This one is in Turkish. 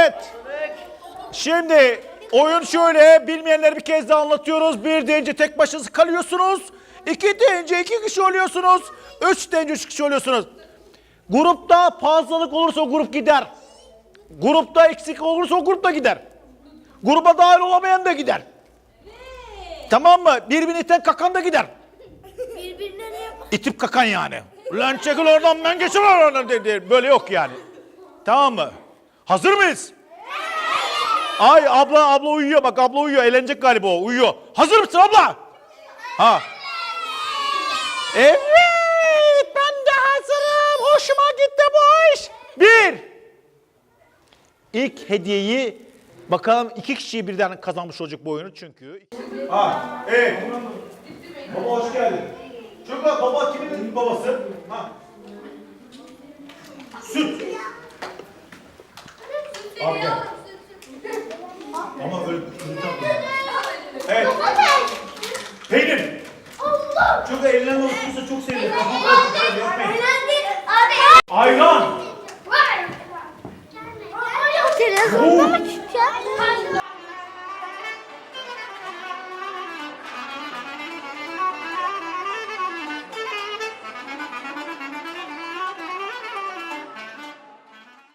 Evet. Şimdi oyun şöyle. Bilmeyenleri bir kez daha anlatıyoruz. Bir deyince tek başınıza kalıyorsunuz. İki deyince iki kişi oluyorsunuz. Üç deyince üç kişi oluyorsunuz. Grupta fazlalık olursa o grup gider. Grupta eksik olursa o grup da gider. Gruba dahil olamayan da gider. Tamam mı? Birbirini iten kakan da gider. İtip kakan yani. Lan çekil oradan ben geçemem oradan dedi. Böyle yok yani. Tamam mı? Hazır mıyız? Ay abla abla uyuyor bak abla uyuyor eğlenecek galiba o uyuyor. Hazır mısın abla? Ha. Evet ben de hazırım. Hoşuma gitti bu iş. Bir. İlk hediyeyi bakalım iki kişiyi birden kazanmış olacak bu oyunu çünkü. Ha evet. Baba hoş geldin. Çocuklar baba kimin babası? Ha. Abi gel. Ama öyle kıracak mı? Evet. Peynir. Allah! Çok elinden olursa çok sevinirim. Yapmayın. Abi! Ayran. Var! Telefonda mı çıkacak?